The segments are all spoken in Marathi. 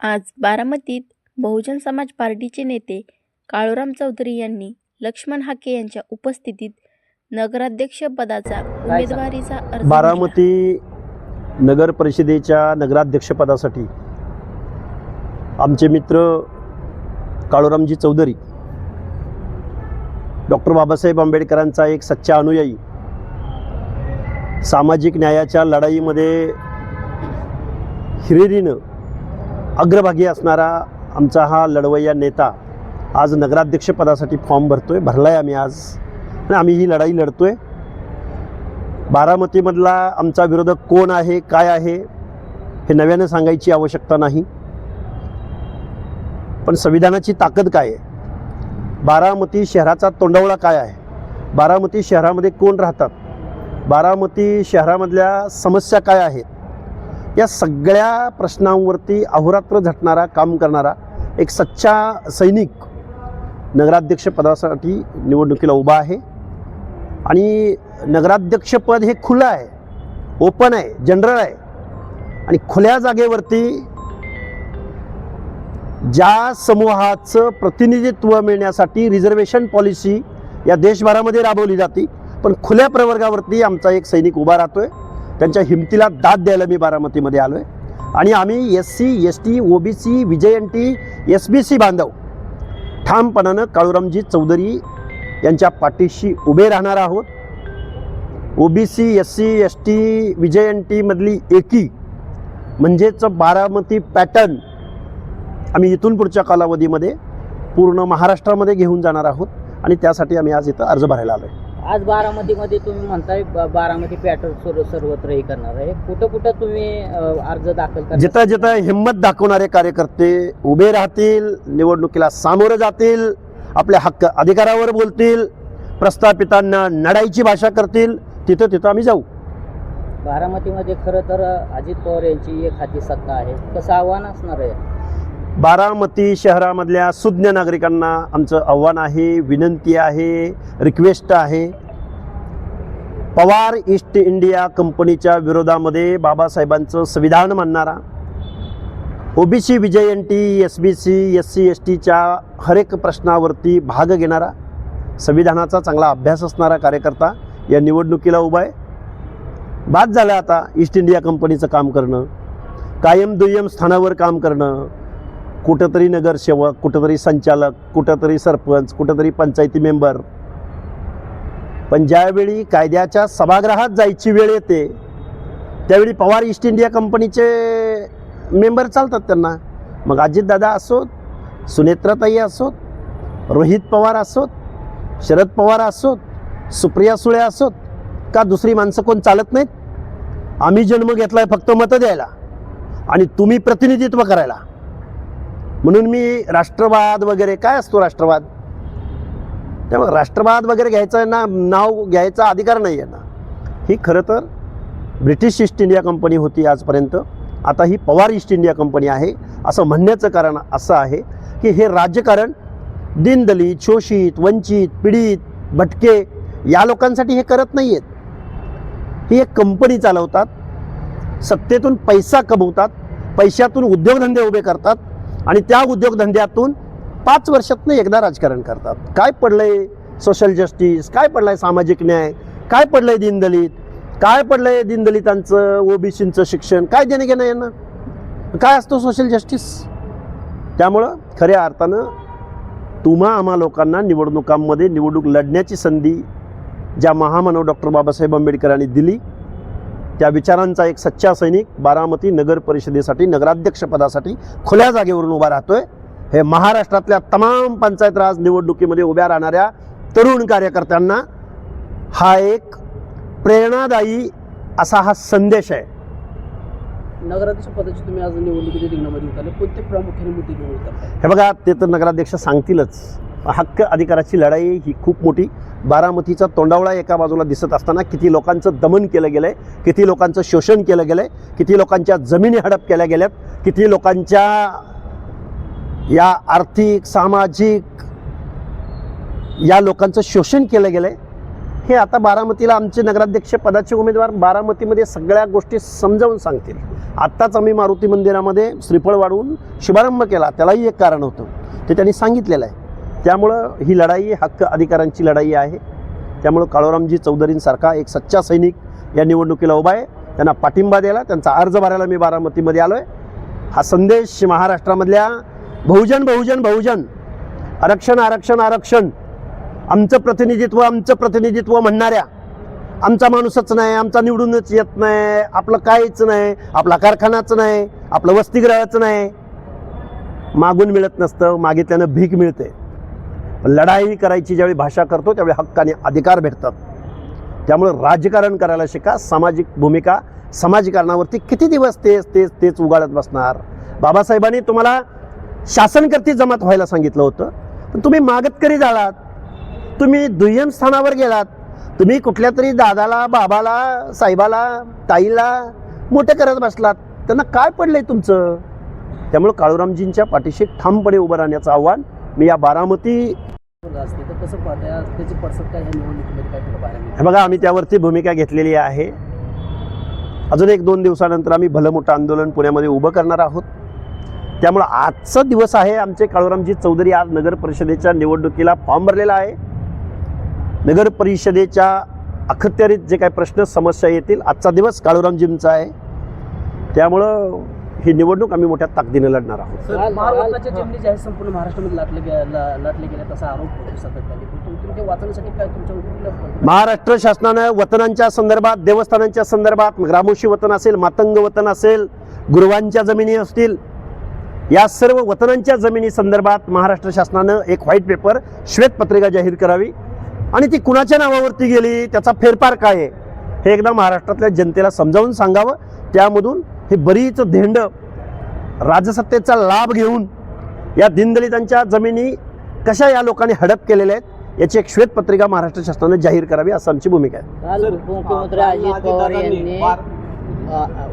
आज बारामतीत बहुजन समाज पार्टीचे नेते काळूराम चौधरी यांनी लक्ष्मण हाके यांच्या उपस्थितीत नगराध्यक्षपदाचा उमेदवारीचा अर्ज. बारामती नगर परिषदेच्या नगराध्यक्षपदासाठी आमचे मित्र काळूरामजी चौधरी डॉक्टर बाबासाहेब आंबेडकरांचा एक सच्चा अनुयायी सामाजिक न्यायाच्या लढाईमध्ये हिरिरीनं अग्रभागी असणारा आमचा हा लढवय्या नेता आज नगराध्यक्षपदासाठी फॉर्म भरला आहे आम्ही आज. आणि आम्ही ही लढाई लढतो आहे बारामतीमधला आमचा विरोधक कोण आहे काय आहे हे नव्यानं सांगायची आवश्यकता नाही. पण संविधानाची ताकद काय आहे? बारामती शहराचा तोंडवळा काय आहे? बारामती शहरामध्ये कोण राहतात? बारामती शहरामधल्या समस्या काय आहेत? या सगळ्या प्रश्नांवरती अहोरात्र झटणारा काम करणारा एक सच्चा सैनिक नगराध्यक्षपदासाठी निवडणुकीला उभा आहे. आणि नगराध्यक्षपद हे खुलं आहे ओपन आहे जनरल आहे. आणि खुल्या जागेवरती ज्या समूहाचं प्रतिनिधित्व मिळण्यासाठी रिझर्वेशन पॉलिसी या देशभरामध्ये राबवली जाते पण खुल्या प्रवर्गावरती आमचा एक सैनिक उभा राहतो आहे त्यांच्या हिमतीला दाद द्यायला मी बारामतीमध्ये आलो आहे आणि आम्ही S C S T O B C विजयंटी S B C बांधव ठामपणानं काळूरामजी चौधरी यांच्या पाठीशी उभे राहणार आहोत. OBC S C S T विजयंटीमधली एकी म्हणजेच बारामती पॅटर्न आम्ही इथून पुढच्या कालावधीमध्ये पूर्ण महाराष्ट्रामध्ये घेऊन जाणार आहोत. आणि त्यासाठी आम्ही आज इथं अर्ज भरायला आलो आहे आज बारामतीमध्ये तुम्ही म्हणताय बारामती पॅटर्न सर्व सर्वत्र हे करणार आहे. कुठं कुठं तुम्ही अर्ज दाखल करणार? जिथं जिथं हिंमत दाखवणारे कार्यकर्ते उभे राहतील निवडणुकीला सामोरं जातील आपल्या हक्क अधिकारावर बोलतील प्रस्थापितांना लढाईची भाषा करतील तिथं तिथं आम्ही जाऊ. बारामतीमध्ये खरं तर अजित पवार यांची एक हाती सत्ता आहे. कसं आव्हान असणार आहे? बारामती शहरामधल्या सुज्ञ नागरिकांना आमचं आव्हान आहे विनंती आहे रिक्वेस्ट आहे. पवार ईस्ट इंडिया कंपनीच्या विरोधामध्ये बाबासाहेबांचं संविधान मानणारा ओबीसी विजय N T S B C S C S टीच्या हरेक प्रश्नावरती भाग घेणारा संविधानाचा चांगला अभ्यास असणारा कार्यकर्ता या निवडणुकीला उभा आहे. बाद झालं आता ईस्ट इंडिया कंपनीचं काम करणं कायम दुय्यम स्थानावर काम करणं कुठंतरी नगरसेवक कुठंतरी संचालक कुठंतरी सरपंच कुठंतरी पंचायती मेंबर. पण ज्यावेळी कायद्याच्या सभागृहात जायची वेळ येते त्यावेळी पवार ईस्ट इंडिया कंपनीचे मेंबर चालतात त्यांना. मग अजितदादा असोत सुनेत्राताई असोत रोहित पवार असोत शरद पवार असोत सुप्रिया सुळे असोत का दुसरी माणसं कोण चालत नाहीत? आम्ही जन्म घेतला आहे फक्त मतं द्यायला. आणि तुम्ही प्रतिनिधित्व करायला. म्हणून मी राष्ट्रवाद वगैरे काय असतो राष्ट्रवाद? त्यामुळे राष्ट्रवाद वगैरे घ्यायचं ना नाव घ्यायचा अधिकार नाही आहे ना. ही खरं तर ब्रिटिश ईस्ट इंडिया कंपनी होती आजपर्यंत. आता ही पवार ईस्ट इंडिया कंपनी आहे. असं म्हणण्याचं कारण असं आहे की हे राजकारण दीनदलित शोषित वंचित पीडित भटके या लोकांसाठी हे करत नाही आहेत ही एक कंपनी चालवतात सत्तेतून पैसा कमवतात पैशातून उद्योगधंदे उभे करतात आणि त्या उद्योगधंद्यातून पाच वर्षातनं एकदा राजकारण करतात. काय पडलंय सोशल जस्टिस काय पडलंय सामाजिक न्याय? काय पडलंय दीनदलित? काय पडलंय दीनदलितांचं ओबीसींचं शिक्षण? काय देणं घेणं यांना? काय असतो सोशल जस्टिस त्यामुळं खऱ्या अर्थानं तुम्हा आम्हा लोकांना निवडणुकांमध्ये निवडणूक लढण्याची संधी ज्या महामानव डॉक्टर बाबासाहेब आंबेडकरांनी दिली त्या विचारांचा एक सच्चा सैनिक बारामती नगर परिषदेसाठी नगराध्यक्षपदासाठी खुल्या जागेवरून उभा राहतोय. हे महाराष्ट्रातल्या तमाम पंचायत राज निवडणुकीमध्ये उभ्या राहणाऱ्या तरुण कार्यकर्त्यांना हा एक प्रेरणादायी असा हा संदेश आहे. नगराध्यक्ष पदाची तुम्ही आज निवडणुकीच्या रिंगणामध्ये उतरले. कोणते प्रामुख्याने मुद्दे घेऊन हे बघा ते तर नगराध्यक्ष सांगतीलच. हक्क अधिकाराची लढाई ही खूप मोठी. बारामतीचा तोंडावळा एका बाजूला दिसत असताना किती लोकांचं दमन केलं गेलं आहे किती लोकांचं शोषण केलं गेलं आहे किती लोकांच्या जमिनी हडप केल्या गेल्यात किती लोकांच्या या आर्थिक सामाजिक या लोकांचं शोषण केलं गेलं आहे हे आता बारामतीला आमचे नगराध्यक्ष पदाचे उमेदवार बारामतीमध्ये सगळ्या गोष्टी समजावून सांगतील. आत्ताच आम्ही मारुती मंदिरामध्ये श्रीफळ वाढवून शुभारंभ केला त्यालाही एक कारण होतं. ते त्यांनी सांगितलेलं आहे. त्यामुळं ही लढाई हक्क अधिकारांची लढाई आहे. त्यामुळं काळोरामजी चौधरींसारखा एक सच्चा सैनिक या निवडणुकीला उभा आहे. त्यांना पाठिंबा द्यायला त्यांचा अर्ज भरायला मी बारामतीमध्ये आलो आहे हा संदेश महाराष्ट्रामधल्या बहुजन बहुजन बहुजन आरक्षण आरक्षण आरक्षण आमचं प्रतिनिधित्व आमचं प्रतिनिधित्व म्हणणाऱ्या आमचा माणूसच नाही आमचा निवडूनच येत नाही आपलं काहीच नाही आपला कारखानाच नाही आपलं वसतिगृहच नाही. मागून मिळत नसतं मागितल्यानं भीक मिळते. लढाई करायची ज्यावेळी भाषा करतो त्यावेळी हक्काने अधिकार भेटतात. त्यामुळं राजकारण करायला शिका सामाजिक भूमिका समाजकारणावरती किती दिवस तेच तेच तेच उगाळत बसणार? बाबासाहेबांनी तुम्हाला शासनकर्ती जमात व्हायला सांगितलं होतं. पण तुम्ही मागतकरी झालात. तुम्ही दुय्यम स्थानावर गेलात. तुम्ही कुठल्या तरी दादाला बाबाला साहेबाला ताईला मोठे करत बसलात. त्यांना काय पडलंय तुमचं? त्यामुळं काळूरामजींच्या पाठीशी ठामपणे उभं राहण्याचं आव्हान मी या बारामती? हे बघा आम्ही त्यावरती भूमिका घेतलेली आहे. अजून एक दोन दिवसानंतर आम्ही भलं मोठं आंदोलन पुण्यामध्ये उभं करणार आहोत. त्यामुळं आजचा दिवस आहे आमचे काळूरामजी चौधरी आज नगर परिषदेच्या निवडणुकीला फॉर्म भरलेला आहे. नगर परिषदेच्या अखत्यारीत जे काही प्रश्न समस्या येतील आजचा दिवस काळूरामजींचा आहे. त्यामुळं ही निवडणूक आम्ही मोठ्या ताकदीने लढणार आहोत. महाराष्ट्राच्या जमिनी संपूर्ण महाराष्ट्रामध्ये लाटले गे ला- लाटले गेले तसा आरोप होतो सातत्याने पण तुम्ही तुम्ही ते वाचवण्यासाठी काय तुमच्या कुठल्या महाराष्ट्र शासनानं वतनांच्या संदर्भात देवस्थानांच्या संदर्भात ग्रामोशी वतन असेल मातंग वतन असेल गुरुवांच्या जमिनी असतील या सर्व वतनांच्या जमिनी संदर्भात महाराष्ट्र शासनानं एक व्हाईट पेपर श्वेतपत्रिका जाहीर करावी. आणि ती कुणाच्या नावावरती गेली त्याचा फेरफार काय आहे हे एकदा महाराष्ट्रातल्या जनतेला समजावून सांगावं. त्यामधून हे बरीच धेंड राजसत्तेचा लाभ घेऊन या दीनदलितांच्या जमिनी कशा या लोकांनी हडप केलेल्या आहेत याची एक श्वेतपत्रिका महाराष्ट्र शासनानं जाहीर करावी असं आमची भूमिका आहे. उपमुख्यमंत्री अजित पवार यांनी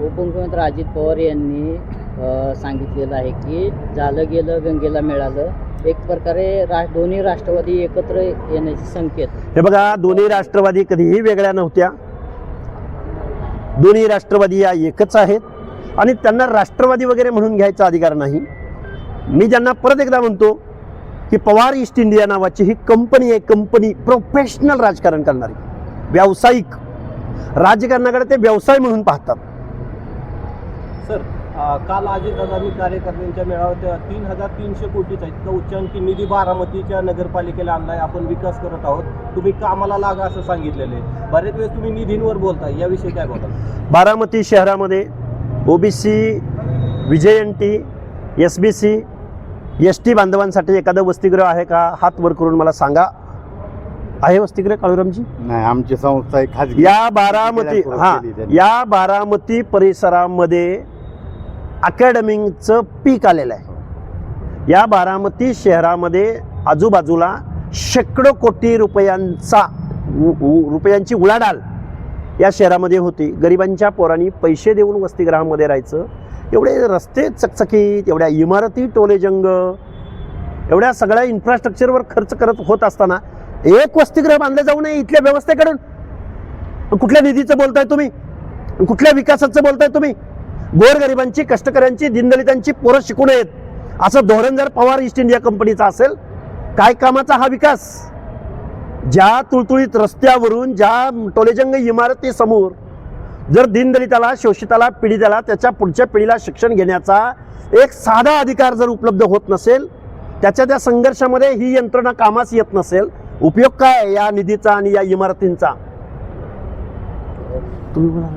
उपमुख्यमंत्री अजित पवार यांनी सांगितलेलं आहे की झालं गेलं गंगेला मिळालं एक प्रकारे रा दोन्ही राष्ट्रवादी एकत्र येण्याचे संकेत. हे बघा दोन्ही राष्ट्रवादी कधीही वेगळ्या नव्हत्या. दोन्ही राष्ट्रवादी या एकच आहेत. आणि त्यांना राष्ट्रवादी वगैरे म्हणून घ्यायचा अधिकार नाही. मी ज्यांना परत एकदा म्हणतो की पवार ईस्ट इंडिया नावाची ही कंपनी आहे कंपनी प्रोफेशनल राजकारण करणारी. व्यावसायिक. राजकारणाकडे ते व्यवसाय म्हणून पाहतात. सर अं, काल अजितदादांनी कार्यकर्त्यांच्या मेळाव्यात तीन हजार तीनशे कोटीचा इतका उच्चांकी निधी बारामतीच्या नगरपालिकेला आणलाय आपण विकास करत आहोत. तुम्ही कामाला लागा असं सांगितलेलं आहे. बरेच वेळेस तुम्ही निधींवर बोलताय याविषयी काय बोलता बारामती शहरामध्ये OBC विजयंती S B C S T बांधवांसाठी एखादं वसतिगृह आहे का? हात वर करून मला सांगा. आहे वसतिगृह काळूरामजी? नाही आमची संस्था आहे खाजगी या बारामती हा. या बारामती परिसरामध्ये अकॅडमीचं पीक आलेलं आहे. या बारामती शहरामध्ये आजूबाजूला शेकडो कोटी रुपयांचा रुपयांची उलाढाल या शहरामध्ये होती. गरिबांच्या पोरांनी पैसे देऊन वसतिगृहामध्ये राहायचं. एवढे रस्ते चकचकीत एवढ्या इमारती टोलेजंग एवढ्या सगळ्या इन्फ्रास्ट्रक्चरवर खर्च करत होत असताना एक वसतिगृह बांधलं जाऊ नये इथल्या व्यवस्थेकडून. कुठल्या निधीचं बोलताय तुम्ही? कुठल्या विकासाचं बोलताय तुम्ही? गोरगरिबांची कष्टकऱ्यांची दिनदलितांची पोरं शिकू नयेत. असं धोरण जर पवार ईस्ट इंडिया कंपनीचं असेल काय कामाचा हा विकास? ज्या तुळतुळीत रस्त्यावरून ज्या टोलेजंग इमारतीसमोर जर दीनदलिताला शोषिताला पीडिताला त्याच्या पुढच्या पिढीला शिक्षण घेण्याचा एक साधा अधिकार जर उपलब्ध होत नसेल त्याच्या त्या संघर्षामध्ये ही यंत्रणा कामास येत नसेल उपयोग काय या निधीचा आणि या इमारतींचा? तुम्ही बोला